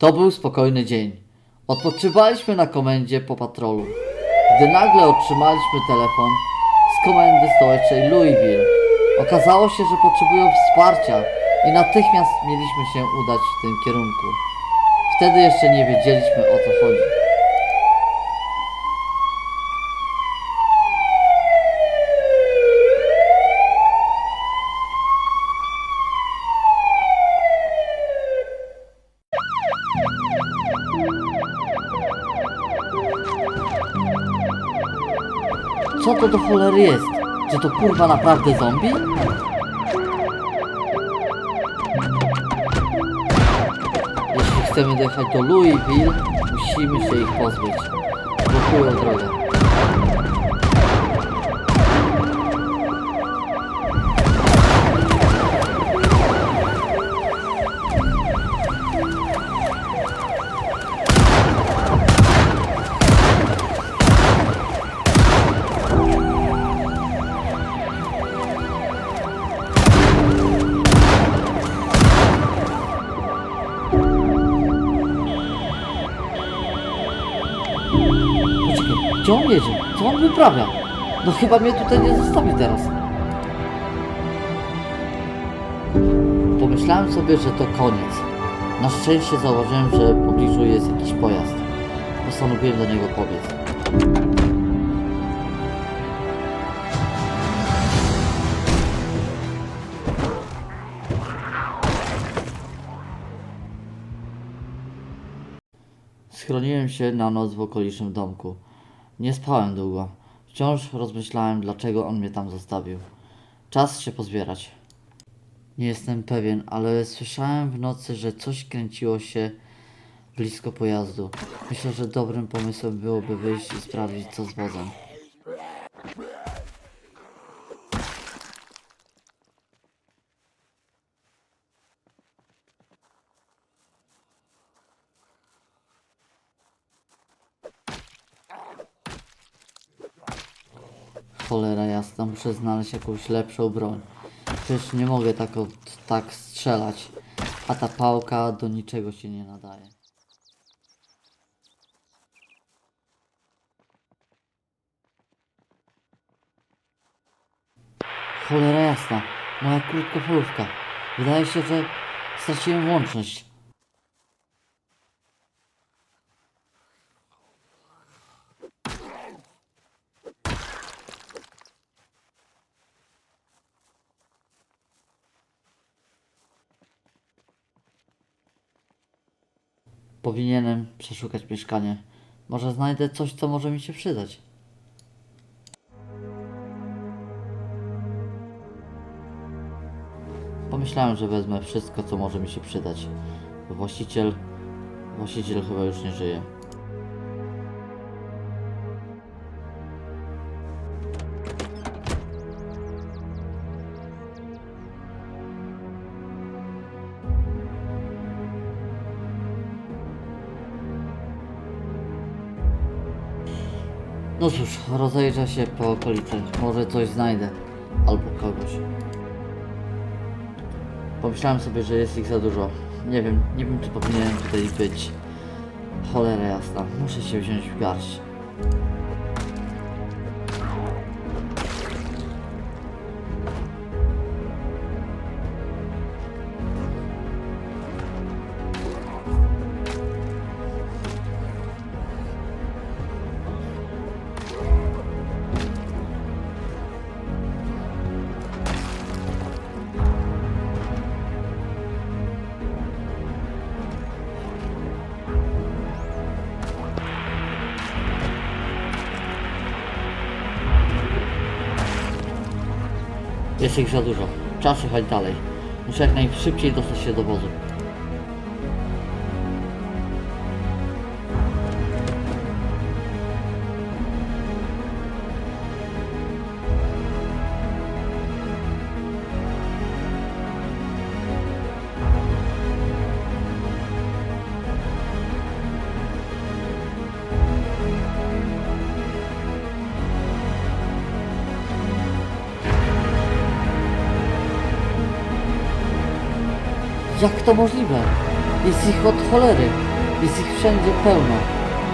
To był spokojny dzień. Odpoczywaliśmy na komendzie po patrolu. Gdy nagle otrzymaliśmy telefon z komendy stołecznej Louisville. Okazało się, że potrzebują wsparcia i natychmiast mieliśmy się udać w tym kierunku. Wtedy jeszcze nie wiedzieliśmy o co chodzi. Co to do cholery jest? Czy to kurwa naprawdę zombie? Jeśli chcemy dojechać do Louisville, musimy się ich pozbyć. Blokują drogę. Gdzie on jedzie? Co on wyprawia? No chyba mnie tutaj nie zostawi teraz. Pomyślałem sobie, że to koniec. Na szczęście zauważyłem, że w pobliżu jest jakiś pojazd. Postanowiłem do niego pobiec. Schroniłem się na noc w okolicznym domku. Nie spałem długo. Wciąż rozmyślałem, dlaczego on mnie tam zostawił. Czas się pozbierać. Nie jestem pewien, ale słyszałem w nocy, że coś kręciło się blisko pojazdu. Myślę, że dobrym pomysłem byłoby wyjść i sprawdzić, co z wozem. Cholera jasna, muszę znaleźć jakąś lepszą broń. Przecież nie mogę tak, od, tak strzelać. A ta pałka do niczego się nie nadaje. Cholera jasna, moja krótkofalówka. Wydaje się, że straciłem łączność. Powinienem przeszukać mieszkanie. Może znajdę coś, co może mi się przydać. Pomyślałem, że wezmę wszystko, co może mi się przydać. Właściciel... Właściciel chyba już nie żyje. No cóż, rozejrzę się po okolicy. Może coś znajdę. Albo kogoś. Pomyślałem sobie, że jest ich za dużo. Nie wiem, nie wiem czy powinienem tutaj być. Cholera jasna, muszę się wziąć w garść. Jest ich za dużo. Czas jechać dalej. Muszę jak najszybciej dostać się do wozu. Jak to możliwe? Jest ich od cholery. Jest ich wszędzie pełno.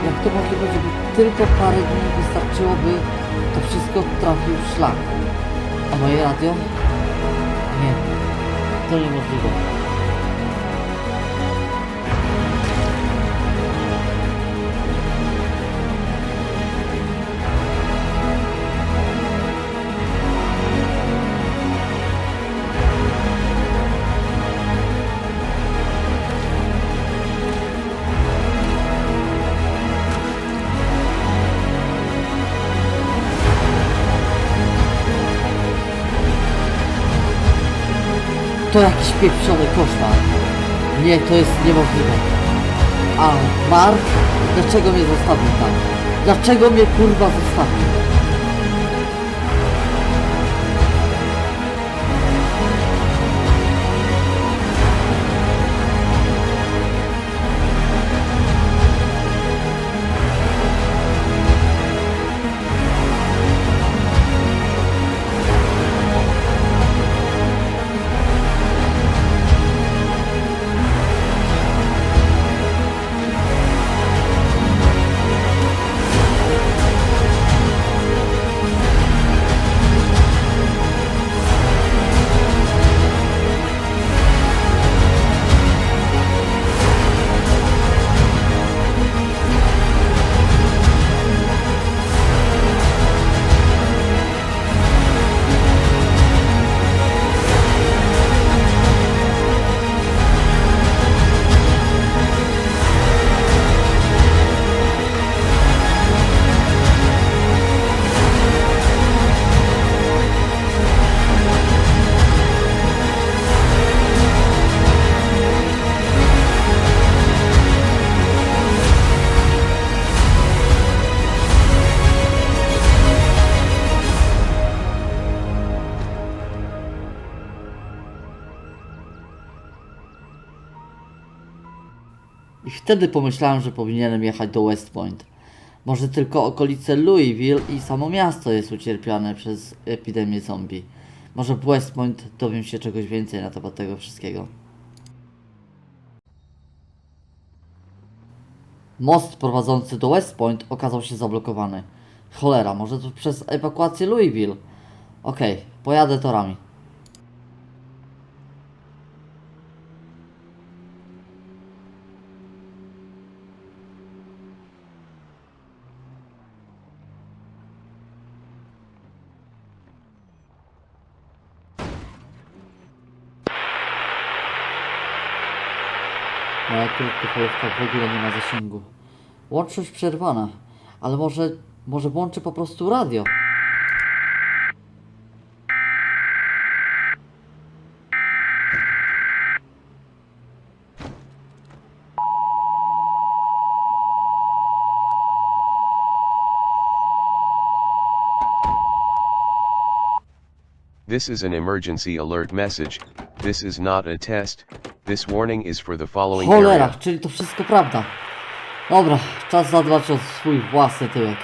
Jak to możliwe, żeby tylko parę dni wystarczyłoby, to wszystko trafił w szlak. A moje radio? Nie, to niemożliwe. To jakiś pieprzony koszmar. Nie, to jest niemożliwe. A Mark? Dlaczego mnie zostawił tam? Dlaczego mnie kurwa zostawił? I wtedy pomyślałem, że powinienem jechać do West Point. Może tylko okolice Louisville i samo miasto jest ucierpiane przez epidemię zombie. Może w West Point dowiem się czegoś więcej na temat tego wszystkiego. Most prowadzący do West Point okazał się zablokowany. Cholera, może to przez ewakuację Louisville. Okej, pojadę torami. Moja krótkofalówka w ogóle nie ma zasięgu. Łączność przerwana, ale może, może włączę po prostu radio. This is an emergency alert message. This is not a test. This warning is for the following Cholera, area. czyli to wszystko prawda. Dobra, czas zadbać o swój własny tyłek.